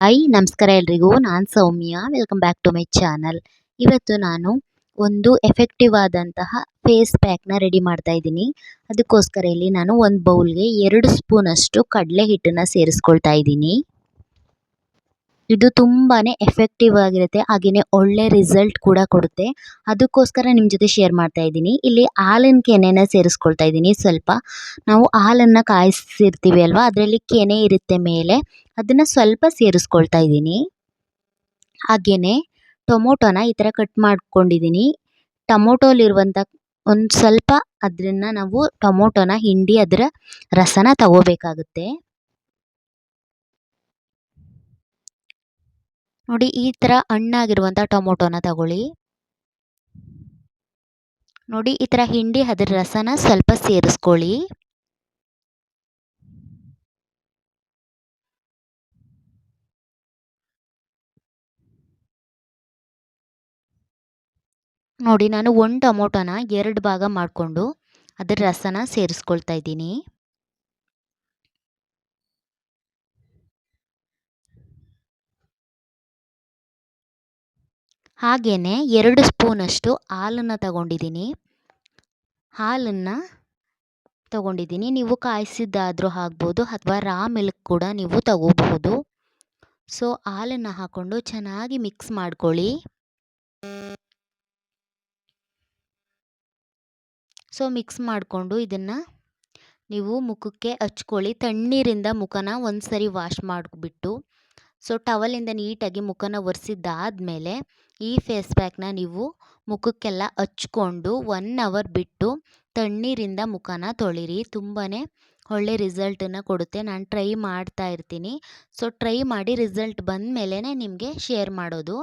Hi ನಮಸ್ಕಾರ ಎಲ್ರಿಗೂ. ನಾನು Soumya. Welcome back to my channel ಇವತ್ತು ನಾನು ಒಂದು ಎಫೆಕ್ಟಿವ್ ಆದಂತಹ ಫೇಸ್ ಪ್ಯಾಕ್ನ ರೆಡಿ ಮಾಡ್ತಾ ಇದ್ದೀನಿ. ಅದಕ್ಕೋಸ್ಕರ ಇಲ್ಲಿ ನಾನು ಒಂದು ಬೌಲ್ಗೆ ಎರಡು ಸ್ಪೂನಷ್ಟು ಕಡಲೆ ಹಿಟ್ಟನ್ನು ಸೇರಿಸ್ಕೊಳ್ತಾ ಇದ್ದೀನಿ. ಇದು ತುಂಬಾ ಎಫೆಕ್ಟಿವ್ ಆಗಿರುತ್ತೆ. ಹಾಗೆಯೇ ಒಳ್ಳೆ ರಿಸಲ್ಟ್ ಕೂಡ ಕೊಡುತ್ತೆ. ಅದಕ್ಕೋಸ್ಕರ ನಿಮ್ಮ ಜೊತೆ ಶೇರ್ ಮಾಡ್ತಾ ಇದ್ದೀನಿ. ಇಲ್ಲಿ ಹಾಲಿನ ಕೆನೆನ ಸೇರಿಸ್ಕೊಳ್ತಾ ಇದ್ದೀನಿ ಸ್ವಲ್ಪ. ನಾವು ಹಾಲನ್ನು ಕಾಯಿಸಿರ್ತೀವಿ ಅಲ್ವಾ? ಅದರಲ್ಲಿ ಕೆನೆ ಇರುತ್ತೆ ಮೇಲೆ. ಅದನ್ನು ಸ್ವಲ್ಪ ಸೇರಿಸ್ಕೊಳ್ತಾ ಇದ್ದೀನಿ. ಹಾಗೆಯೇ ಟೊಮೊಟೊನ ಈ ಥರ ಕಟ್ ಮಾಡ್ಕೊಂಡಿದ್ದೀನಿ. ಟೊಮೊಟೊಲಿರುವಂಥ ಒಂದು ಸ್ವಲ್ಪ ಅದನ್ನು ನಾವು ಟೊಮೊಟೊನ ಹಿಂಡಿ ಅದರ ರಸನ ತಗೋಬೇಕಾಗುತ್ತೆ. ನೋಡಿ ಈ ಥರ ಹಣ್ಣಾಗಿರುವಂಥ ಟೊಮೊಟೊನ ತಗೊಳ್ಳಿ. ನೋಡಿ ಈ ಥರ ಹಿಂಡಿ ಅದರ ರಸನ ಸ್ವಲ್ಪ ಸೇರಿಸ್ಕೊಳ್ಳಿ. ನೋಡಿ ನಾನು ಒಂದು ಟೊಮೊಟೊನ ಎರಡು ಭಾಗ ಮಾಡಿಕೊಂಡು ಅದರ ರಸನ ಸೇರಿಸ್ಕೊಳ್ತಾ ಇದ್ದೀನಿ. ಹಾಗೆಯೇ ಎರಡು ಸ್ಪೂನಷ್ಟು ಹಾಲನ್ನು ತಗೊಂಡಿದ್ದೀನಿ. ಹಾಲನ್ನು ತಗೊಂಡಿದ್ದೀನಿ. ನೀವು ಕಾಯಿಸಿದ್ದಾದರೂ ಆಗ್ಬೋದು ಅಥವಾ ರಾ ಮಿಲ್ಕ್ ಕೂಡ ನೀವು ತಗೋಬಹುದು. ಸೊ ಹಾಲನ್ನು ಹಾಕ್ಕೊಂಡು ಚೆನ್ನಾಗಿ ಮಿಕ್ಸ್ ಮಾಡ್ಕೊಳ್ಳಿ. ಸೊ ಮಿಕ್ಸ್ ಮಾಡಿಕೊಂಡು ಇದನ್ನು ನೀವು ಮುಖಕ್ಕೆ ಹಚ್ಕೊಳ್ಳಿ. ತಣ್ಣೀರಿಂದ ಮುಖನ ಒಂದು ಸರಿ ವಾಶ್ ಮಾಡಿಬಿಟ್ಟು ಸೊ ಟವಲಿಂದ ನೀಟಾಗಿ ಮುಖನ ಒರೆಸಿದ್ದಾದಮೇಲೆ ಈ ಫೇಸ್ ಪ್ಯಾಕ್ನ ನೀವು ಮುಖಕ್ಕೆಲ್ಲ ಹಚ್ಕೊಂಡು ಒನ್ ಅವರ್ ಬಿಟ್ಟು ತಣ್ಣೀರಿಂದ ಮುಖನ ತೊಳಿರಿ. ತುಂಬಾ ಒಳ್ಳೆ ರಿಸಲ್ಟನ್ನು ಕೊಡುತ್ತೆ. ನಾನು ಟ್ರೈ ಮಾಡ್ತಾ ಇರ್ತೀನಿ. ಸೊ ಟ್ರೈ ಮಾಡಿ ರಿಸಲ್ಟ್ ಬಂದ ಮೇಲೇ ನಿಮಗೆ ಶೇರ್ ಮಾಡೋದು.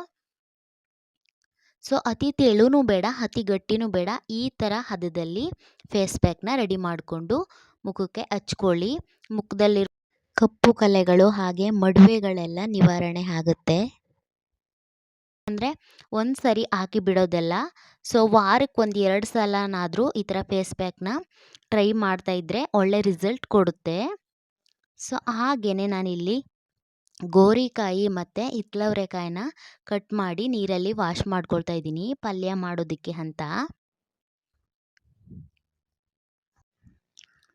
ಸೊ ಅತಿ ತೆಳುನೂ ಬೇಡ, ಅತಿ ಗಟ್ಟಿನೂ ಬೇಡ. ಈ ಥರ ಹದದಲ್ಲಿ ಫೇಸ್ ಪ್ಯಾಕ್ನ ರೆಡಿ ಮಾಡಿಕೊಂಡು ಮುಖಕ್ಕೆ ಹಚ್ಕೊಳ್ಳಿ. ಮುಖದಲ್ಲಿರೋ ಕಪ್ಪು ಕಲೆಗಳು ಹಾಗೆ ಮಡುವೆಗಳೆಲ್ಲ ನಿವಾರಣೆ ಆಗುತ್ತೆ. ಅಂದರೆ ಒಂದು ಸರಿ ಹಾಕಿ ಬಿಡೋದಲ್ಲ. ಸೊ ವಾರಕ್ಕೆ ಒಂದು ಎರಡು ಸಲನಾದರೂ ಈ ಥರ ಫೇಸ್ ಪ್ಯಾಕ್ನ ಟ್ರೈ ಮಾಡ್ತಾಯಿದ್ರೆ ಒಳ್ಳೆ ರಿಸಲ್ಟ್ ಕೊಡುತ್ತೆ. ಸೊ ಹಾಗೆಯೇ ನಾನಿಲ್ಲಿ ಗೋರಿಕಾಯಿ ಮತ್ತು ಹಿತ್ಲವರೆಕಾಯಿನ ಕಟ್ ಮಾಡಿ ನೀರಲ್ಲಿ ವಾಶ್ ಮಾಡ್ಕೊಳ್ತಾ ಇದ್ದೀನಿ. ಪಲ್ಯ ಮಾಡೋದಕ್ಕೆ ಅಂತ.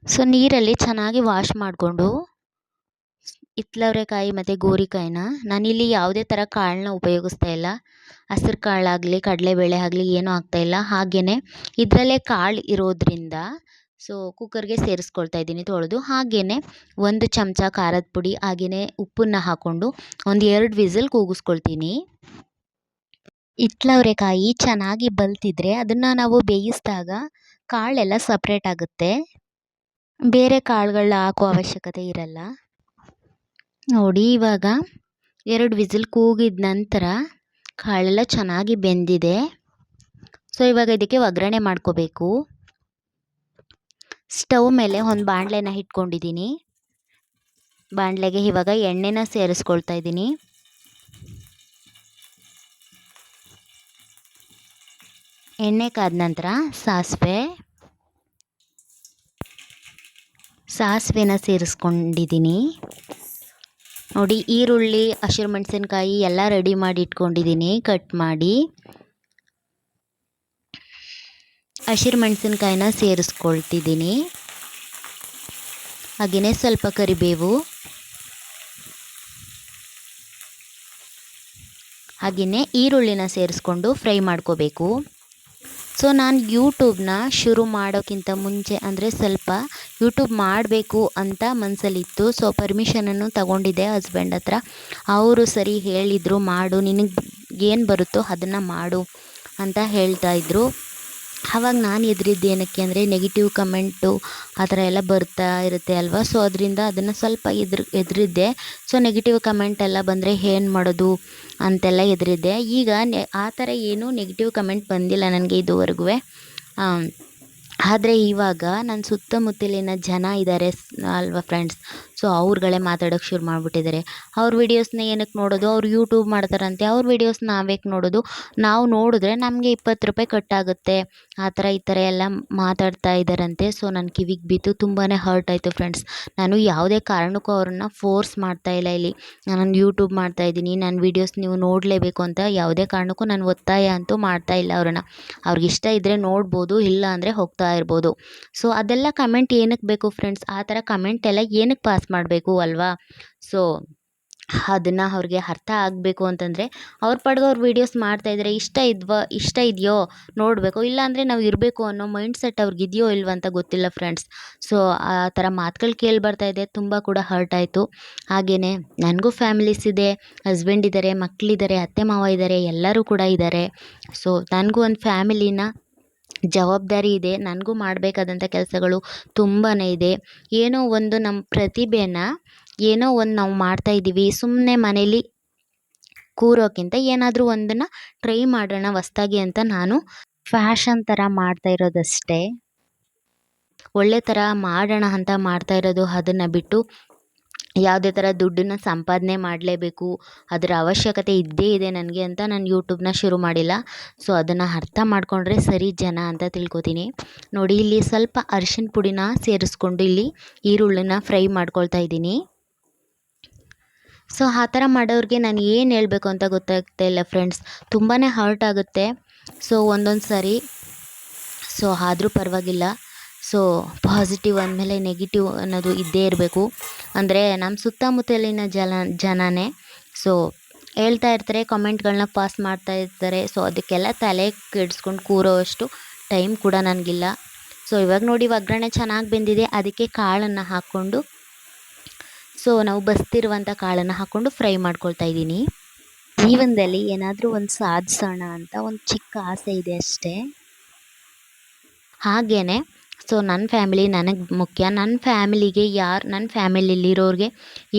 ಸೊ ನೀರಲ್ಲಿ ಚೆನ್ನಾಗಿ ವಾಶ್ ಮಾಡಿಕೊಂಡು ಹಿತ್ಲವರೆಕಾಯಿ ಮತ್ತು ಗೋರಿಕಾಯಿನ? ನಾನಿಲ್ಲಿ ಯಾವುದೇ ಥರ ಕಾಳನ್ನ ಉಪಯೋಗಿಸ್ತಾ ಇಲ್ಲ. ಹಸಿರು ಕಾಳಾಗಲಿ, ಕಡಲೆಬೇಳೆ ಆಗಲಿ ಏನೂ ಇಲ್ಲ. ಹಾಗೆಯೇ ಇದರಲ್ಲೇ ಕಾಳು ಇರೋದ್ರಿಂದ ಸೊ ಕುಕ್ಕರ್ಗೆ ಸೇರಿಸ್ಕೊಳ್ತಾ ಇದ್ದೀನಿ ತೊಳೆದು. ಹಾಗೆಯೇ ಒಂದು ಚಮಚ ಖಾರದ ಪುಡಿ ಹಾಗೆಯೇ ಉಪ್ಪನ್ನು ಹಾಕ್ಕೊಂಡು ಒಂದು ಎರಡು ವಿಸಿಲ್ ಕೂಗಿಸ್ಕೊಳ್ತೀನಿ. ಹಿತ್ತಲವ್ರೆಕಾಯಿ ಚೆನ್ನಾಗಿ ಬಲ್ತಿದ್ರೆ ಅದನ್ನು ನಾವು ಬೇಯಿಸಿದಾಗ ಕಾಳೆಲ್ಲ ಸಪ್ರೇಟ್ ಆಗುತ್ತೆ. ಬೇರೆ ಕಾಳುಗಳನ್ನ ಹಾಕೋ ಅವಶ್ಯಕತೆ ಇರಲ್ಲ. ನೋಡಿ ಇವಾಗ ಎರಡು ವಿಸಿಲ್ ಕೂಗಿದ ನಂತರ ಕಾಳೆಲ್ಲ ಚೆನ್ನಾಗಿ ಬೆಂದಿದೆ. ಸೊ ಇವಾಗ ಇದಕ್ಕೆ ಒಗ್ಗರಣೆ ಮಾಡ್ಕೋಬೇಕು. ಸ್ಟವ್ ಮೇಲೆ ಒಂದು ಬಾಣಲೆನ ಇಟ್ಕೊಂಡಿದ್ದೀನಿ ಬಾಣಲೆಗೆ ಇವಾಗ ಎಣ್ಣೆನ ಸೇರಿಸ್ಕೊಳ್ತಾ ಇದ್ದೀನಿ ಎಣ್ಣೆ ಕಾದ ನಂತರ ಸಾಸಿವೆ. ಸಾಸಿವೆನ ಸೇರಿಸ್ಕೊಂಡಿದ್ದೀನಿ ನೋಡಿ, ಈರುಳ್ಳಿ, ಹಸಿರು ಮೆಣಸಿನ್ಕಾಯಿ ಎಲ್ಲ ರೆಡಿ ಮಾಡಿ ಇಟ್ಕೊಂಡಿದ್ದೀನಿ ಕಟ್ ಮಾಡಿ. ಹಸಿರು ಮೆಣಸಿನ್ಕಾಯಿನ ಸೇರಿಸ್ಕೊಳ್ತಿದ್ದೀನಿ ಹಾಗೆಯೇ ಸ್ವಲ್ಪ ಕರಿಬೇವು. ಹಾಗೆಯೇ ಈರುಳ್ಳಿನ ಸೇರಿಸ್ಕೊಂಡು ಫ್ರೈ ಮಾಡ್ಕೋಬೇಕು. ಸೊ ನಾನು ಯೂಟ್ಯೂಬ್ನ ಶುರು ಮಾಡೋಕ್ಕಿಂತ ಮುಂಚೆ, ಅಂದರೆ ಸ್ವಲ್ಪ ಯೂಟ್ಯೂಬ್ ಮಾಡಬೇಕು ಅಂತ ಮನಸ್ಸಲ್ಲಿತ್ತು ಸೊ ಪರ್ಮಿಷನನ್ನು ತಗೊಂಡಿದ್ದೆ ಹಸ್ಬೆಂಡ್ ಹತ್ರ. ಅವರು ಸರಿ ಹೇಳಿದರು, ಮಾಡು, ನಿನಗೆ ಏನು ಬರುತ್ತೋ ಅದನ್ನು ಮಾಡು ಅಂತ ಹೇಳ್ತಾಯಿದ್ರು ಆವಾಗ ನಾನು ಹೆದ್ರಿದ್ದು ಏನಕ್ಕೆ ಅಂದರೆ ನೆಗೆಟಿವ್ ಕಮೆಂಟು ಆ ಥರ ಎಲ್ಲ ಬರ್ತಾ ಇರುತ್ತೆ ಅಲ್ವಾ? ಸೊ ಅದರಿಂದ ಅದನ್ನು ಸ್ವಲ್ಪ ಎದುರು ಹೆದ್ರಿದ್ದೆ ಸೊ ನೆಗೆಟಿವ್ ಕಮೆಂಟ್ ಎಲ್ಲ ಬಂದರೆ ಏನು ಮಾಡೋದು ಅಂತೆಲ್ಲ ಹೆದ್ರಿದ್ದೆ ಈಗ ನೆ, ಆ ಥರ ಏನೂ ನೆಗೆಟಿವ್ ಕಮೆಂಟ್ ಬಂದಿಲ್ಲ ನನಗೆ ಇದುವರೆಗೂ ಆದರೆ ಇವಾಗ ನನ್ನ ಸುತ್ತಮುತ್ತಲಿನ ಜನ ಇದ್ದಾರೆ ಅಲ್ವಾ ಫ್ರೆಂಡ್ಸ್ ಸೊ ಅವ್ರುಗಳೇ ಮಾತಾಡೋಕೆ ಶುರು ಮಾಡಿಬಿಟ್ಟಿದ್ದಾರೆ. ಅವ್ರ ವೀಡಿಯೋಸ್ನ ಏನಕ್ಕೆ ನೋಡೋದು? ಅವ್ರು ಯೂಟ್ಯೂಬ್ ಮಾಡ್ತಾರಂತೆ. ಅವ್ರ ವೀಡಿಯೋಸ್ ನಾವೇಕೆ ನೋಡೋದು? ನಾವು ನೋಡಿದ್ರೆ ನಮಗೆ ಇಪ್ಪತ್ತು ರೂಪಾಯಿ ಕಟ್ಟಾಗುತ್ತೆ. ಆ ಥರ ಈ ಥರ ಎಲ್ಲ ಮಾತಾಡ್ತಾ ಇದ್ದಾರಂತೆ. ಸೊ ನನ್ನ ಕಿವಿಗೆ ಬಿತ್ತು ತುಂಬಾ ಹರ್ಟ್ ಆಯಿತು ಫ್ರೆಂಡ್ಸ್ ನಾನು ಯಾವುದೇ ಕಾರಣಕ್ಕೂ ಅವ್ರನ್ನ ಫೋರ್ಸ್ ಮಾಡ್ತಾ ಇಲ್ಲ ಇಲ್ಲಿ. ನಾನು ಯೂಟ್ಯೂಬ್ ಮಾಡ್ತಾ ಇದ್ದೀನಿ. ನನ್ನ ವೀಡಿಯೋಸ್ ನೀವು ನೋಡಲೇಬೇಕು ಅಂತ ಯಾವುದೇ ಕಾರಣಕ್ಕೂ ನಾನು ಒತ್ತಾಯ ಅಂತೂ ಮಾಡ್ತಾ ಇಲ್ಲ ಅವ್ರನ್ನ. ಅವ್ರಿಗೆ ಇಷ್ಟ ಇದ್ದರೆ ನೋಡ್ಬೋದು, ಇಲ್ಲ ಅಂದರೆ ಹೋಗ್ತಾ ಇರ್ಬೋದು. ಸೊ ಅದೆಲ್ಲ ಕಮೆಂಟ್ ಏನಕ್ಕೆ ಬೇಕು ಫ್ರೆಂಡ್ಸ್ ಆ ಥರ ಕಮೆಂಟ್ ಎಲ್ಲ ಏನಕ್ಕೆ ಪಾಸ್ ಮಾಡಬೇಕು ಅಲ್ವಾ? ಸೊ ಅದನ್ನು ಅವ್ರಿಗೆ ಅರ್ಥ ಆಗಬೇಕು ಅಂತಂದರೆ, ಅವ್ರ ಪಾಡ್ಗೆ ಅವ್ರು ವೀಡಿಯೋಸ್ ಮಾಡ್ತಾಯಿದ್ರೆ ಇಷ್ಟ ಇದ್ವ, ಇಷ್ಟ ಇದೆಯೋ ನೋಡಬೇಕು. ಇಲ್ಲಾಂದರೆ ನಾವು ಇರಬೇಕು ಅನ್ನೋ ಮೈಂಡ್ ಸೆಟ್ ಅವ್ರಿಗೆ ಇದೆಯೋ ಇಲ್ವೋ ಅಂತ ಗೊತ್ತಿಲ್ಲ ಫ್ರೆಂಡ್ಸ್ ಸೊ ಆ ಥರ ಮಾತುಗಳು ಕೇಳಿ ಬರ್ತಾ ಇದೆ. ತುಂಬ ಕೂಡ ಹರ್ಟ್ ಆಯಿತು. ಹಾಗೆಯೇ ನನಗೂ ಫ್ಯಾಮಿಲೀಸ್ ಇದೆ ಹಸ್ಬೆಂಡ್ ಇದ್ದಾರೆ ಮಕ್ಕಳಿದ್ದಾರೆ ಅತ್ತೆ ಮಾವ ಇದ್ದಾರೆ ಎಲ್ಲರೂ ಕೂಡ ಇದ್ದಾರೆ ಸೊ ನನಗೂ ಒಂದು ಫ್ಯಾಮಿಲಿನ ಜವಾಬ್ದಾರಿ ಇದೆ, ನನಗೂ ಮಾಡಬೇಕಾದಂಥ ಕೆಲಸಗಳು ತುಂಬಾ ಇದೆ. ಏನೋ ಒಂದು ನಮ್ಮ ಪ್ರತಿಭೆನ ಏನೋ ಒಂದು ನಾವು ಮಾಡ್ತಾ ಇದ್ದೀವಿ ಸುಮ್ಮನೆ ಮನೇಲಿ ಕೂರೋಕ್ಕಿಂತ ಏನಾದರೂ ಒಂದನ್ನು ಟ್ರೈ ಮಾಡೋಣ ಹೊಸ್ದಾಗಿ ಅಂತ ನಾನು ಫ್ಯಾಷನ್ ಥರ ಮಾಡ್ತಾ ಇರೋದಷ್ಟೇ. ಒಳ್ಳೆ ಥರ ಮಾಡೋಣ ಅಂತ ಮಾಡ್ತಾ ಇರೋದು ಅದನ್ನು ಬಿಟ್ಟು ಯಾವುದೇ ಥರ ದುಡ್ಡನ್ನ ಸಂಪಾದನೆ ಮಾಡಲೇಬೇಕು, ಅದರ ಅವಶ್ಯಕತೆ ಇದ್ದೇ ಇದೆ ನನಗೆ ಅಂತ ನಾನು ಯೂಟ್ಯೂಬ್ನ ಶುರು ಮಾಡಿಲ್ಲ. ಸೊ, ಅದನ್ನು ಅರ್ಥ ಮಾಡಿಕೊಂಡ್ರೆ ಸರಿ ಜನ ಅಂತ ತಿಳ್ಕೊತೀನಿ. ನೋಡಿ, ಇಲ್ಲಿ ಸ್ವಲ್ಪ ಅರ್ಶಿನ ಪುಡಿನ ಸೇರಿಸ್ಕೊಂಡು ಇಲ್ಲಿ ಈರುಳ್ಳಿನ ಫ್ರೈ ಮಾಡ್ಕೊಳ್ತಾ ಇದ್ದೀನಿ. ಸೊ, ಆ ಥರ ಮಾಡೋರಿಗೆ ನಾನು ಏನು ಹೇಳಬೇಕು ಅಂತ ಗೊತ್ತಾಗ್ತಾ ಇಲ್ಲ ಫ್ರೆಂಡ್ಸ್. ತುಂಬಾ ಹರ್ಟ್ ಆಗುತ್ತೆ. ಸೊ ಒಂದೊಂದು ಸಾರಿ ಸೊ, ಆದರೂ ಪರವಾಗಿಲ್ಲ. ಸೊ ಪಾಸಿಟಿವ್ ಅಂದಮೇಲೆ ನೆಗೆಟಿವ್ ಅನ್ನೋದು ಇದ್ದೇ ಇರಬೇಕು. ಅಂದರೆ ನಮ್ಮ ಸುತ್ತಮುತ್ತಲಿನ ಜನ, ಜನನೇ ಸೊ ಹೇಳ್ತಾ ಇರ್ತಾರೆ ಕಮೆಂಟ್ಗಳನ್ನ ಪಾಸ್ ಮಾಡ್ತಾ ಇರ್ತಾರೆ. ಸೊ ಅದಕ್ಕೆಲ್ಲ ತಲೆ ಕೆಡಿಸ್ಕೊಂಡು ಕೂರೋವಷ್ಟು ಟೈಮ್ ಕೂಡ ನನಗಿಲ್ಲ. ಸೊ ಇವಾಗ ನೋಡಿ ಒಗ್ಗರಣೆ ಚೆನ್ನಾಗಿ ಬೆಂದಿದೆ. ಅದಕ್ಕೆ ಕಾಳನ್ನು ಹಾಕ್ಕೊಂಡು ಸೊ ನಾವು ಬಸ್ತಿರುವಂಥ ಕಾಳನ್ನು ಹಾಕ್ಕೊಂಡು ಫ್ರೈ ಮಾಡ್ಕೊಳ್ತಾ ಇದ್ದೀನಿ. ಜೀವನದಲ್ಲಿ ಏನಾದರೂ ಒಂದು ಸಾಧಿಸೋಣ ಅಂತ ಒಂದು ಚಿಕ್ಕ ಆಸೆ ಇದೆ ಅಷ್ಟೇ. ಹಾಗೆಯೇ ಸೊ ನನ್ನ ಫ್ಯಾಮಿಲಿ ನನಗೆ ಮುಖ್ಯ. ನನ್ನ ಫ್ಯಾಮಿಲಿಗೆ ಯಾರು ನನ್ನ ಫ್ಯಾಮಿಲಿಲಿರೋರಿಗೆ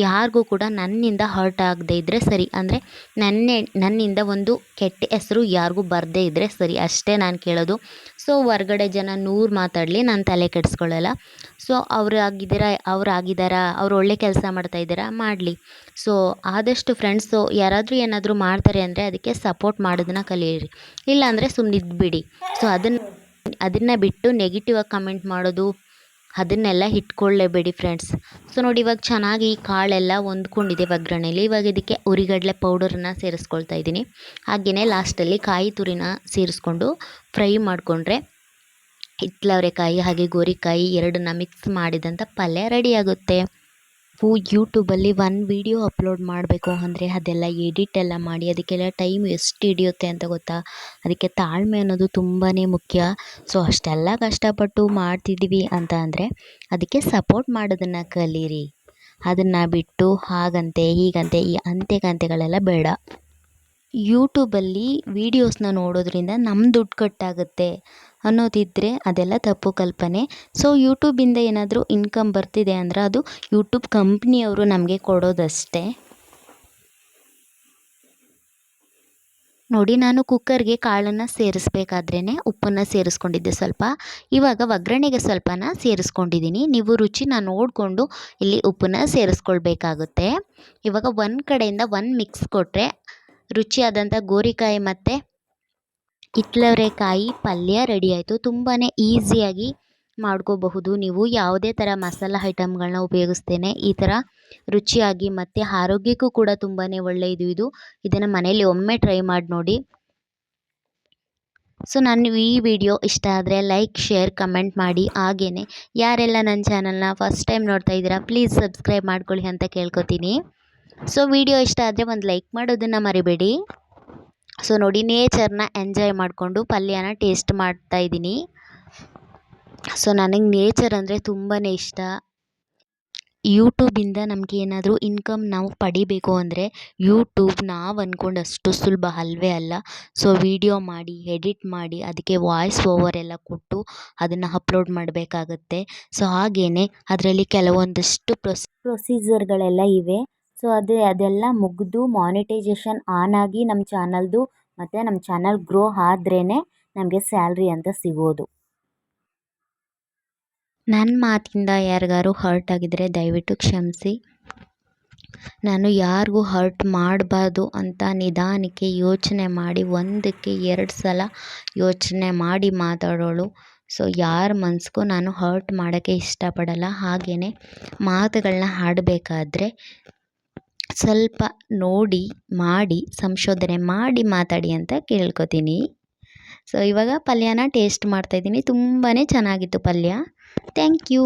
ಯಾರಿಗೂ ಕೂಡ ನನ್ನಿಂದ ಹರ್ಟ್ ಆಗದೇ ಇದ್ದರೆ ಸರಿ. ಅಂದರೆ ನನ್ನ, ನನ್ನಿಂದ ಒಂದು ಕೆಟ್ಟ ಹೆಸರು ಯಾರಿಗೂ ಬರದೇ ಇದ್ದರೆ ಸರಿ. ಅಷ್ಟೇ ನಾನು ಕೇಳೋದು. ಸೊ ಹೊರ್ಗಡೆ ಜನ ನೂರು ಮಾತಾಡಲಿ, ನಾನು ತಲೆ ಕೆಡಿಸ್ಕೊಳ್ಳಲ್ಲ. ಸೊ ಅವ್ರು ಆಗಿದ್ದೀರಾ ಅವ್ರು ಆಗಿದ್ದಾರಾ ಅವ್ರು ಒಳ್ಳೆ ಕೆಲಸ ಮಾಡ್ತಾ ಇದ್ದಾರಾ, ಮಾಡಲಿ. ಸೊ ಆದಷ್ಟು ಫ್ರೆಂಡ್ಸು ಯಾರಾದರೂ ಏನಾದರೂ ಮಾಡ್ತಾರೆ ಅಂದರೆ ಅದಕ್ಕೆ ಸಪೋರ್ಟ್ ಮಾಡೋದನ್ನ ಕಲಿಯಿರಿ ಇಲ್ಲಾಂದರೆ ಸುಮ್ಮನಿದ್ಬಿಡಿ ಸೊ ಅದನ್ನು ಅದನ್ನು ಬಿಟ್ಟು ನೆಗೆಟಿವಾಗಿ ಕಮೆಂಟ್ ಮಾಡೋದು, ಅದನ್ನೆಲ್ಲ ಇಟ್ಕೊಳ್ಳೇಬೇಡಿ ಫ್ರೆಂಡ್ಸ್ ಸೊ ನೋಡಿ ಇವಾಗ ಚೆನ್ನಾಗಿ ಈ ಕಾಳೆಲ್ಲ ಹೊಂದ್ಕೊಂಡಿದೆ ಒಗ್ಗರಣೆಯಲ್ಲಿ ಇವಾಗ ಇದಕ್ಕೆ ಉರಿಗಡಲೆ ಪೌಡರನ್ನ ಸೇರಿಸ್ಕೊಳ್ತಾ ಇದ್ದೀನಿ. ಹಾಗೆಯೇ ಲಾಸ್ಟಲ್ಲಿ ಕಾಯಿ ತುರಿನ ಸೇರಿಸ್ಕೊಂಡು ಫ್ರೈ ಮಾಡಿಕೊಂಡ್ರೆ ಹಿತ್ತಲವ್ರೆಕಾಯಿ ಹಾಗೆ ಗೋರಿಕಾಯಿ ಎರಡನ್ನ ಮಿಕ್ಸ್ ಮಾಡಿದಂಥ ಪಲ್ಯ ರೆಡಿಯಾಗುತ್ತೆ ನಾವು ಯೂಟ್ಯೂಬಲ್ಲಿ ಒನ್ ವೀಡಿಯೋ ಅಪ್ಲೋಡ್ ಮಾಡಬೇಕು ಅಂದರೆ ಅದೆಲ್ಲ ಎಡಿಟ್ ಎಲ್ಲ ಮಾಡಿ, ಅದಕ್ಕೆಲ್ಲ ಟೈಮ್ ಎಷ್ಟು ಹಿಡಿಯುತ್ತೆ ಅಂತ ಗೊತ್ತಾ? ಅದಕ್ಕೆ ತಾಳ್ಮೆ ಅನ್ನೋದು ತುಂಬಾ ಮುಖ್ಯ. ಸೊ ಅಷ್ಟೆಲ್ಲ ಕಷ್ಟಪಟ್ಟು ಮಾಡ್ತಿದ್ದೀವಿ ಅಂತ ಅಂದರೆ ಅದಕ್ಕೆ ಸಪೋರ್ಟ್ ಮಾಡೋದನ್ನು ಕಲೀರಿ. ಅದನ್ನು ಬಿಟ್ಟು ಹಾಗಂತೆ, ಹೀಗಂತೆ, ಈ ಅಂತೆ ಕಂತೆಗಳೆಲ್ಲ ಬೇಡ. ಯೂಟ್ಯೂಬಲ್ಲಿ ವೀಡಿಯೋಸ್ನ ನೋಡೋದ್ರಿಂದ ನಮ್ಮ ದುಡ್ಡು ಕಟ್ಟಾಗುತ್ತೆ ಅನ್ನೋದಿದ್ದರೆ ಅದೆಲ್ಲ ತಪ್ಪು ಕಲ್ಪನೆ. ಸೊ, ಯೂಟ್ಯೂಬಿಂದ ಏನಾದರೂ ಇನ್ಕಮ್ ಬರ್ತಿದೆ ಅಂದರೆ ಅದು ಯೂಟ್ಯೂಬ್ ಕಂಪ್ನಿಯವರು ನಮಗೆ ಕೊಡೋದಷ್ಟೇ. ನೋಡಿ, ನಾನು ಕುಕ್ಕರ್ಗೆ ಕಾಳನ್ನು ಸೇರಿಸ್ಬೇಕಾದ್ರೇ ಉಪ್ಪನ್ನು ಸೇರಿಸ್ಕೊಂಡಿದ್ದೆ ಸ್ವಲ್ಪ. ಇವಾಗ ಒಗ್ಗರಣೆಗೆ ಸ್ವಲ್ಪನ ಸೇರಿಸ್ಕೊಂಡಿದ್ದೀನಿ. ನೀವು ರುಚಿನ ನೋಡಿಕೊಂಡು ಇಲ್ಲಿ ಉಪ್ಪನ್ನು ಸೇರಿಸ್ಕೊಳ್ಬೇಕಾಗುತ್ತೆ. ಇವಾಗ ಒಂದು ಕಡೆಯಿಂದ ಒಂದು ಮಿಕ್ಸ್ ಕೊಟ್ಟರೆ ರುಚಿಯಾದಂಥ ಗೋರಿಕಾಯಿ ಮತ್ತು ಹಿತ್ಲವರೆಕಾಯಿ ಪಲ್ಯ ರೆಡಿ ಆಯಿತು. ತುಂಬಾ ಈಸಿಯಾಗಿ ಮಾಡ್ಕೋಬಹುದು ನೀವು. ಯಾವುದೇ ಥರ ಮಸಾಲ ಐಟಮ್ಗಳನ್ನ ಉಪಯೋಗಿಸ್ತೇನೆ ಈ ಥರ ರುಚಿಯಾಗಿ ಮತ್ತು ಆರೋಗ್ಯಕ್ಕೂ ಕೂಡ ತುಂಬಾ ಒಳ್ಳೆಯದು ಇದು ಇದನ್ನು ಮನೆಯಲ್ಲಿ ಒಮ್ಮೆ ಟ್ರೈ ಮಾಡಿ ನೋಡಿ. ಸೊ ನಾನು ಈ ವಿಡಿಯೋ ಇಷ್ಟ ಆದರೆ ಲೈಕ್ ಶೇರ್ ಕಮೆಂಟ್ ಮಾಡಿ. ಹಾಗೇ ಯಾರೆಲ್ಲ ನನ್ನ ಚಾನಲ್ನ ಫಸ್ಟ್ ಟೈಮ್ ನೋಡ್ತಾ ಇದ್ದೀರಾ ಪ್ಲೀಸ್ ಸಬ್ಸ್ಕ್ರೈಬ್ ಮಾಡ್ಕೊಳ್ಳಿ ಅಂತ ಕೇಳ್ಕೊತೀನಿ. ಸೊ ವಿಡಿಯೋ ಇಷ್ಟ ಆದರೆ ಒಂದು ಲೈಕ್ ಮಾಡೋದನ್ನು ಮರಿಬೇಡಿ. ಸೊ ನೋಡಿ ನೇಚರ್ನ ಎಂಜಾಯ್ ಮಾಡಿಕೊಂಡು ಪಲ್ಯನ ಟೇಸ್ಟ್ ಮಾಡ್ತಾ ಇದ್ದೀನಿ. ಸೊ ನನಗೆ ನೇಚರ್ ಅಂದರೆ ತುಂಬಾ ಇಷ್ಟ. ಯೂಟ್ಯೂಬಿಂದ ನಮಗೆ ಏನಾದರೂ ಇನ್ಕಮ್ ನಾವು ಪಡಿಬೇಕು ಅಂದರೆ ಯೂಟ್ಯೂಬ್ ನಾವು ಅಂದ್ಕೊಂಡಷ್ಟು ಸುಲಭ ಅಲ್ವೇ ಅಲ್ಲ. ಸೊ ವಿಡಿಯೋ ಮಾಡಿ ಎಡಿಟ್ ಮಾಡಿ ಅದಕ್ಕೆ ವಾಯ್ಸ್ ಓವರ್ ಎಲ್ಲ ಕೊಟ್ಟು ಅದನ್ನು ಅಪ್ಲೋಡ್ ಮಾಡಬೇಕಾಗತ್ತೆ. ಸೊ ಹಾಗೇ ಅದರಲ್ಲಿ ಕೆಲವೊಂದಷ್ಟು ಪ್ರೊಸ್ ಪ್ರೊಸೀಜರ್ಗಳೆಲ್ಲ ಇವೆ. ಸೊ ಅದೇ, ಅದೆಲ್ಲ ಮುಗಿದು ಮಾನಿಟೈಜೇಷನ್ ಆನ್ ಆಗಿ ನಮ್ಮ ಚಾನಲ್ದು ಮತ್ತು ನಮ್ಮ ಚಾನಲ್ ಗ್ರೋ ಆದ್ರೇ ನಮಗೆ ಸ್ಯಾಲ್ರಿ ಅಂತ ಸಿಗೋದು. ನನ್ನ ಮಾತಿಂದ ಯಾರಿಗಾರು ಹರ್ಟ್ ಆಗಿದ್ದರೆ ದಯವಿಟ್ಟು ಕ್ಷಮಿಸಿ. ನಾನು ಯಾರಿಗೂ ಹರ್ಟ್ ಮಾಡಬಾರ್ದು ಅಂತ ನಿಧಾನಕ್ಕೆ ಯೋಚನೆ ಮಾಡಿ, ಒಂದಕ್ಕೆ ಎರಡು ಸಲ ಯೋಚನೆ ಮಾಡಿ ಮಾತಾಡೋಳು. ಸೊ ಯಾರ ಮನಸ್ಗೂ ನಾನು ಹರ್ಟ್ ಮಾಡೋಕ್ಕೆ ಇಷ್ಟಪಡಲ್ಲ. ಹಾಗೆಯೇ ಮಾತುಗಳನ್ನ ಆಡ್ಬೇಕಾದ್ರೆ ಸ್ವಲ್ಪ ನೋಡಿ, ಮಾಡಿ, ಸಂಶೋಧನೆ ಮಾಡಿ ಮಾತಾಡಿ ಅಂತ ಕೇಳ್ಕೊತೀನಿ. ಸೊ ಇವಾಗ ಪಲ್ಯನ ಟೇಸ್ಟ್ ಮಾಡ್ತಾಯಿದ್ದೀನಿ ತುಂಬಾ ಚೆನ್ನಾಗಿತ್ತು ಪಲ್ಯ. Thank you